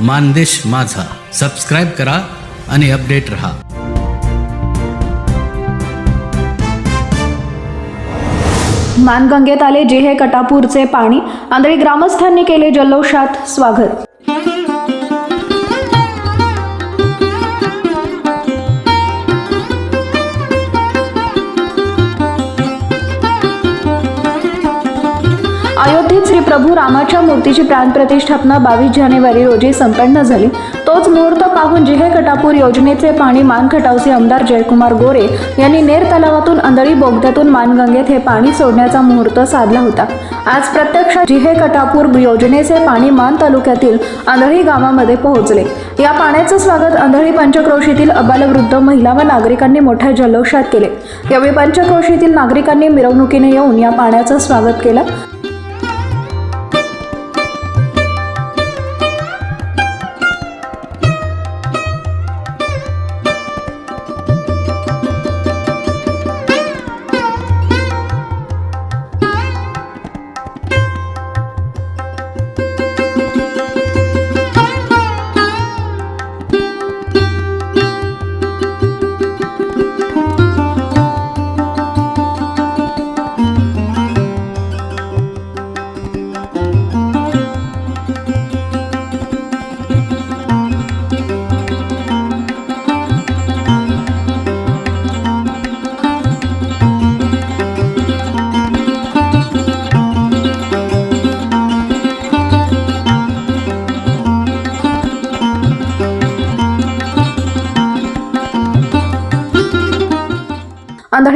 मानदेश माझा. सबस्क्राईब करा आणि अपडेट रहा. मानगंगेत आले जिहे कटापूरचे पाणी. आंधळी ग्रामस्थांनी केले जल्लोषात स्वागत. अयोध्येत श्री प्रभू रामाच्या मूर्तीची प्राणप्रतिष्ठापना बावीस जानेवारी रोजी संपन्न झाली. तोच मुहूर्त पाहून जिहे कटापूर योजनेचे पाणी मानखटावचे आमदार जयकुमार गोरे यांनी नेर तलावातून अंधळी बोगद्यातून मानगंगेत हे पाणी सोडण्याचा मुहूर्त साधला होता. आज प्रत्यक्षात जिहे कटापूर योजनेचे पाणी मान तालुक्यातील अंधळी गावामध्ये पोहोचले. या पाण्याचं स्वागत अंधळी पंचक्रोशीतील अबालवृद्ध महिला व नागरिकांनी मोठ्या जल्लोषात केले. यावेळी पंचक्रोशीतील नागरिकांनी मिरवणुकीने येऊन या पाण्याचं स्वागत केलं.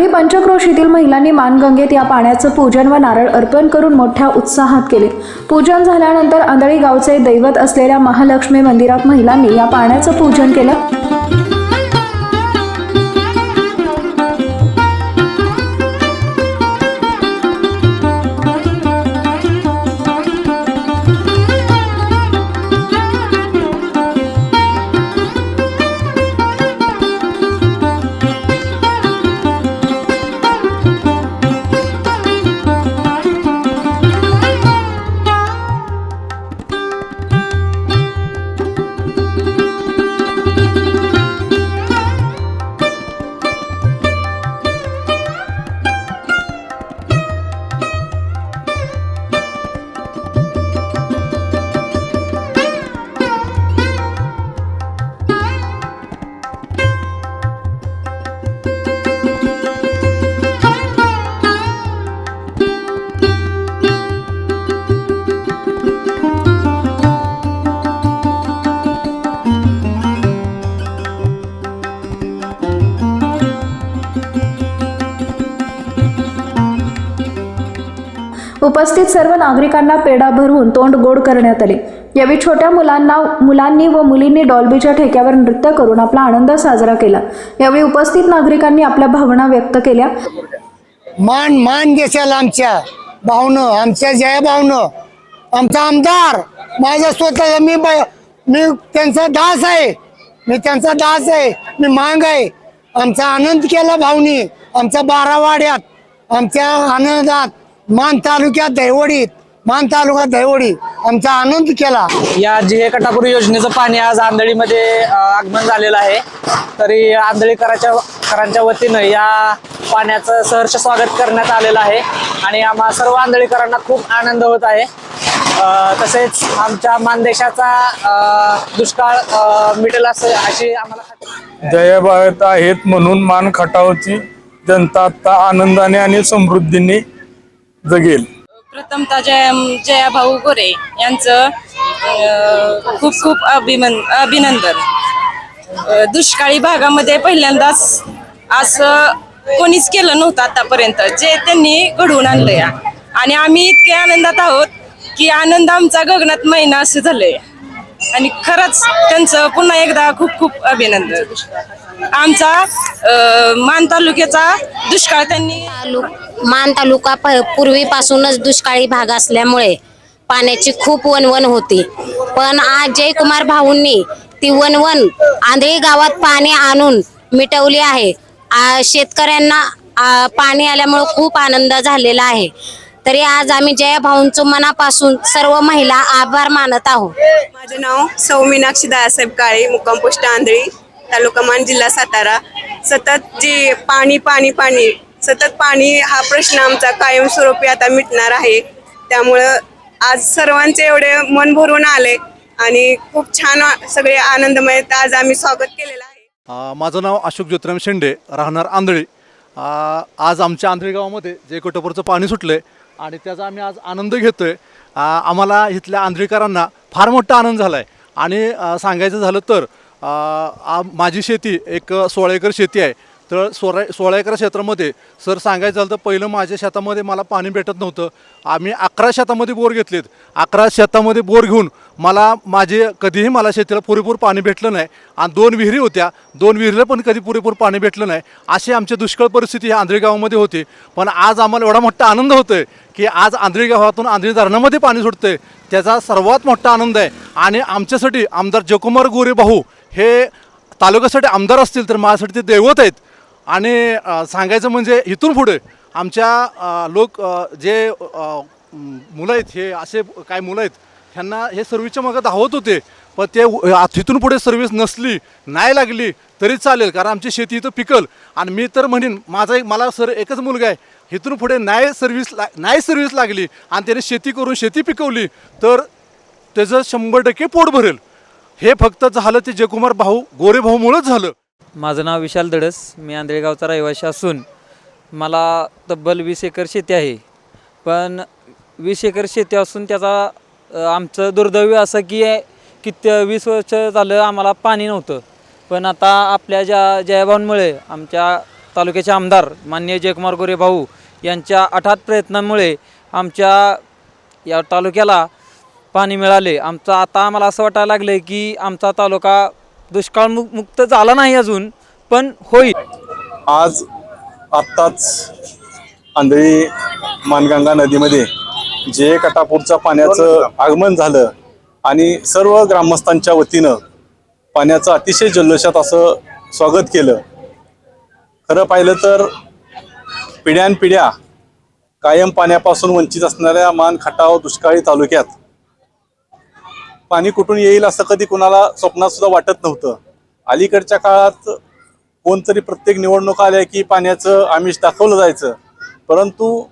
आणि पंचक्रोशीतील महिलांनी मानगंगेत या पाण्याचं पूजन व नारळ अर्पण करून मोठ्या उत्साहात केले. पूजन झाल्यानंतर आंधळी गावचे दैवत असलेल्या महालक्ष्मी मंदिरात महिलांनी या पाण्याचं पूजन केलं. उपस्थित सर्व नागरिकांना पेढा भरवून तोंड गोड करण्यात आले. यावेळी छोट्या मुलांना मुलांनी व मुलींनी डॉल्बीच्या ठेक्यावर नृत्य करून आपला आनंद साजरा केला. यावेळी उपस्थित नागरिकांनी आपल्या भावना व्यक्त केल्या. मान मान देशाल आमच्या भावनं आमच्या जय भावनं. आमचा आमदार माझ्या स्वतःचा मी मी त्यांचा दास आहे. मी त्यांचा दास आहे मी मांग आहे. आमचा आनंद केला भावनी आमच्या बारावाड्यात आमच्या आनंदात. मान तालुक्यात दैवडीत मान तालुक्यात दैवडी आमचा आनंद केला. या जिहे कटापूर योजनेचं पाणी आज आंधळीमध्ये अ, आगमन झालेलं आहे. तरी आंधळीकराच्या करांच्या वतीनं या पाण्याचं सहर्ष स्वागत करण्यात आलेलं आहे. आणि आम्हा सर्व आंधळीकरांना खूप आनंद होत आहे. अ, तसेच आमच्या मानदेशाचा अ, दुष्काळ अ, मिटेल असं अशी आम्हाला खात्री जयभारत आहेत म्हणून मान खटावची जनता आता आनंदाने आणि समृद्धीने जगेल. प्रथमतः जया जयाभाऊ गोरे यांचं खूप खूप अभिमन अभिनंदन. दुष्काळी भागामध्ये पहिल्यांदाच असं कोणीच केलं नव्हतं आतापर्यंत. जे त्यांनी घडवून आणलंय. आणि आम्ही इतके आनंदात आहोत की आनंद आमचा गगनात महिना असं झालंय. आणि खरंच त्यांचं पुन्हा एकदा खूप खूप अभिनंदन. आमचा मान तालुक्याचा दुष्काळ त्यांनी तालुक मान तालुका पूर्वीपासूनच दुष्काळी भाग असल्यामुळे पाण्याची खूप वनवन होती. पण आज जयकुमार भाऊंनी ती वनवन आंधळी गावात पाणी आणून मिटवली आहे. शेतकऱ्यांना पाणी आल्यामुळे खूप आनंद झालेला आहे. तरी आज आम्ही जया भाऊंचं मनापासून सर्व महिला आभार मानत आहोत. माझे नाव सौ मीनाक्षी दादासाहेब काळे मुक्काम पोस्ट आंधळी. तालुका मान जिल्हा सातारा. सतत जे पाणी पाणी पाणी सतत पाणी हा प्रश्न आमचा कायमस्वरूपी आता मिटणार आहे. त्यामुळं आज सर्वांचे एवढे मन भरून आले आणि खूप छान सगळे आनंदमय आज आम्ही स्वागत केलेलं आहे. माझं नाव अशोक ज्योतिराम शेंडे राहणार आंधळी. आज आमच्या आंधळी गावामध्ये जे कोटपूरचं पाणी सुटलं आहे आणि त्याचा आम्ही आज आनंद घेतो आहे आम्हाला इथल्या आंधळीकरांना फार मोठा आनंद झाला आहे आणि सांगायचं झालं तर आ- माझी शेती एक सोळा एकर शेती आहे. तर सोळा सोळा एकर क्षेत्रामध्ये सर सांगायचं झालं तर पहिलं माझ्या शेतामध्ये मला पाणी भेटत नव्हतं. आम्ही अकरा शेतामध्ये बोर घेतलेत. अकरा शेतामध्ये बोर घेऊन मला माझे कधीही मला शेतीला पुरेपूर पाणी भेटलं नाही. आणि दोन विहिरी होत्या. दोन विहिरीला पण कधी पुरेपूर पाणी भेटलं नाही. अशी आमची दुष्काळ परिस्थिती ह्या आंधळी गावामध्ये होती. पण आज आम्हाला एवढा मोठा आनंद होतो आहे की आज आंधळी गावातून आंधळी धरणामध्ये पाणी सुटतं आहे त्याचा सर्वात मोठा आनंद आहे. आणि आमच्यासाठी आमदार जयकुमार गोरे भाऊ हे तालुक्यासाठी आमदार असतील तर माझ्यासाठी ते दैवत आहेत. आणि सांगायचं म्हणजे इथून पुढे आमच्या लोक जे मुलं आहेत हे असे काय मुलं आहेत ह्यांना हे सर्व्हिसच्या मागं धावत होते. पण ते तिथून पुढे सर्व्हिस नसली नाही लागली तरी चालेल कारण आमची शेती इथं पिकल. आणि मी तर म्हणेन माझा एक मला सर एकच मुलगा आहे इथून पुढे नाही सर्व्हिस ला नाही सर्व्हिस लागली आणि त्याने शेती करून शेती पिकवली तर त्याचं शंभर टक्के पोट भरेल. हे फक्त झालं ते जयकुमार भाऊ गोरे भाऊमुळंच झालं. माझं नाव विशाल दडस मी आंधळेगावचा रहिवासी असून मला तब्बल वीस एकर शेती आहे. पण वीस एकर शेती असून त्याचा अ, आमचं दुर्दैव असं की किती वीस वर्ष झालं आम्हाला पाणी नव्हतं. पण आता आपल्या ज्या जयभावांमुळे आमच्या तालुक्याचे आमदार माननीय जयकुमार गोरे भाऊ यांच्या अथात प्रयत्नांमुळे आमच्या या तालुक्याला पाणी मिळाले. आमचं आता आम्हाला असं वाटायला लागलं की आमचा तालुका दुष्काळ मुक्त झाला नाही अजून पण होईल. आज आत्ताच आंधळी मानगंगा नदीमध्ये जे कटापूरच्या पाण्याचं आगमन झालं आणि सर्व ग्रामस्थांच्या वतीनं पाण्याचं अतिशय जल्लोषात असं स्वागत केलं. खरं पाहिलं तर पिढ्यानपिढ्या कायम पाण्यापासून वंचित असणाऱ्या मान खटाव दुष्काळी तालुक्यात पाणी कुठून येईल असं कधी कुणाला स्वप्नात सुद्धा वाटत नव्हतं. अलीकडच्या काळात कोणतरी प्रत्येक निवडणुका आल्या की पाण्याचं आमिष दाखवलं जायचं. परंतु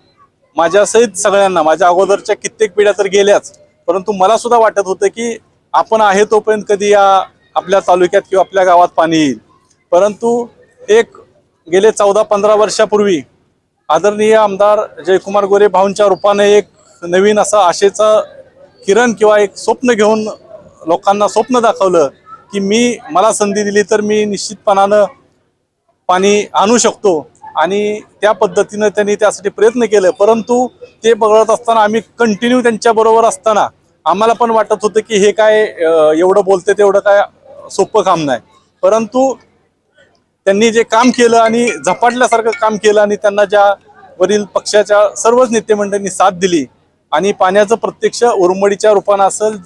माझ्यासहित सगळ्यांना माझ्या अगोदरच्या कित्येक पिढ्या तर गेल्याच परंतु मला सुद्धा वाटत होतं की आपण आहे तोपर्यंत कधी या आपल्या तालुक्यात किंवा आपल्या गावात पाणी येईल. परंतु एक गेले चौदा पंधरा वर्षापूर्वी आदरणीय आमदार जयकुमार गोरे भाऊंच्या रूपाने एक नवीन असा आशेचा किरण किंवा एक स्वप्न घेऊन लोकांना स्वप्न दाखवलं की मी मला संधी दिली तर मी निश्चितपणानं पाणी आणू शकतो. आणि त्या पद्धतीनं त्यांनी त्यासाठी प्रयत्न केले. परंतु ते बघत असताना आम्ही कंटिन्यू त्यांच्याबरोबर असताना आम्हाला पण वाटत होतं की हे काय एवढं बोलते तेवढं काय सोपं काम नाही. परंतु त्यांनी जे काम केलं आणि झपाटल्यासारखं काम केलं आणि त्यांना ज्या वरील पक्षाच्या सर्वच नेतेमंडळींनी साथ दिली आणि पाण्याचं प्रत्यक्ष उरमडीच्या रूपानं असेल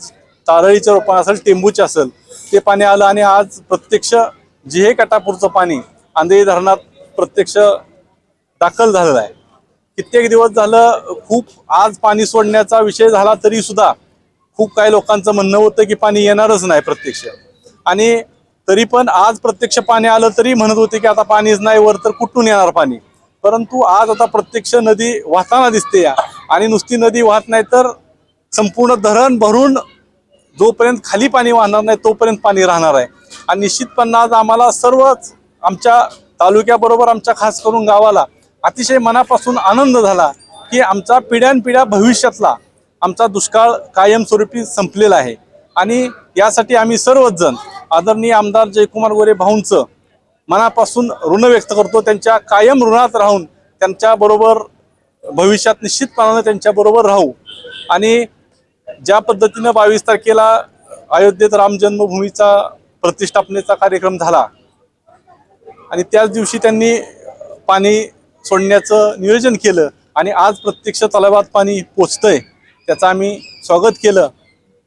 तारळीच्या रूपानं असेल टेंबूच्या असेल ते पाणी आलं आणि आज प्रत्यक्ष जिहे कटापूरचं पाणी आंधळी धरणात प्रत्यक्ष दाखल झालेलं आहे. कित्येक दिवस झालं खूप आज पाणी सोडण्याचा विषय झाला तरी सुद्धा खूप काही लोकांचं म्हणणं होतं की पाणी येणारच नाही प्रत्यक्ष. आणि तरी पण आज प्रत्यक्ष पाणी आलं तरी म्हणत होते की आता पाणीच नाही वर तर कुठून येणार पाणी? परंतु आज आता प्रत्यक्ष नदी वाहताना दिसते या. आणि नुसती नदी वाहत नाही तर संपूर्ण धरण भरून जोपर्यंत खाली पाणी वाहणार नाही तोपर्यंत पाणी राहणार आहे. आणि निश्चितपणे आज आम्हाला सर्वच आमच्या तालुक्याबरोबर आमच्या खास करून गावाला अतिशय मनापासून आनंद झाला की आमचा पिढ्यानपिढ्या भविष्यातला आमचा दुष्काळ कायमस्वरूपी संपलेला आहे. आणि यासाठी आम्ही सर्वच जण आदरणीय आमदार जयकुमार गोरे भाऊंचं मनापासून ऋण व्यक्त करतो. त्यांच्या कायम ऋणात राहून त्यांच्याबरोबर भविष्यात निश्चितपणानं त्यांच्याबरोबर राहू. आणि ज्या पद्धतीनं बावीस तारखेला अयोध्येत राम जन्मभूमीचा प्रतिष्ठापनेचा कार्यक्रम झाला आणि त्याच दिवशी त्यांनी पाणी सोडण्याचं नियोजन केलं आणि आज प्रत्यक्ष तलावात पाणी पोचतंय त्याचं आम्ही स्वागत केलं.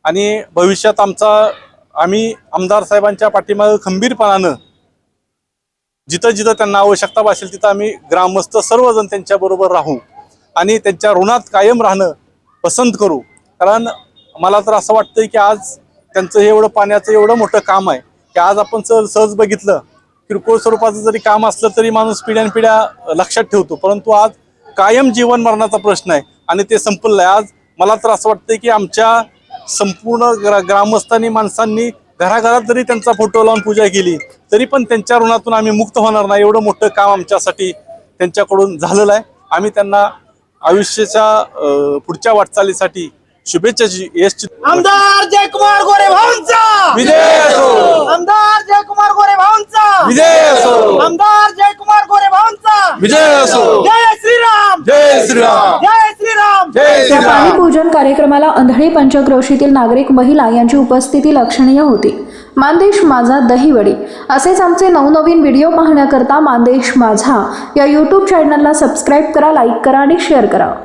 आणि भविष्यात आमचा आम्ही आमदार साहेबांच्या पाठीमागं खंबीरपणानं जिथं जिथं त्यांना आवश्यकता भासेल तिथं आम्ही ग्रामस्थ सर्वजण त्यांच्याबरोबर राहू. आणि त्यांच्या ऋणात कायम राहणं पसंत करू. कारण मला तर असं वाटतं की आज त्यांचं हे एवढं पाण्याचं एवढं मोठं काम आहे की आज आपण सहज सहज बघितलं किरकोळ स्वरूपाचं जरी काम असलं तरी माणूस पिढ्यानपिढ्या लक्षात ठेवतो. परंतु आज कायम जीवन मरणाचा प्रश्न आहे आणि ते संपलं आहे आज मला तर असं वाटतं की आमच्या संपूर्ण ग्रा ग्रामस्थांनी माणसांनी घराघरात जरी त्यांचा फोटो लावून पूजा केली तरी पण त्यांच्या ऋणातून आम्ही मुक्त होणार नाही. एवढं मोठं काम आमच्यासाठी त्यांच्याकडून झालेलं आहे. आम्ही त्यांना आयुष्याच्या अं, पुढच्या वाटचालीसाठी शुभेच्छाची यश आमदार जयकुमार गोरे भाऊंचा! विजय असो! आमदार जयकुमार गोरे भाऊंचा! विजय असो! आमदार जयकुमार गोरे भाऊंचा! विजय असो! जय श्रीराम! जय श्रीराम! जय श्रीराम! जय श्रीराम! पाणीपूजन कार्यक्रमाला अंधळी पंचक्रोशीतील नागरिक महिला यांची उपस्थिती लक्षणीय होती. मानदेश माझा दहीवडी. असेच आमचे नवनवीन व्हिडिओ पाहण्याकरता मानदेश माझा. या यूट्यूब चॅनलला सबस्क्राईब करा लाईक करा आणि शेअर करा.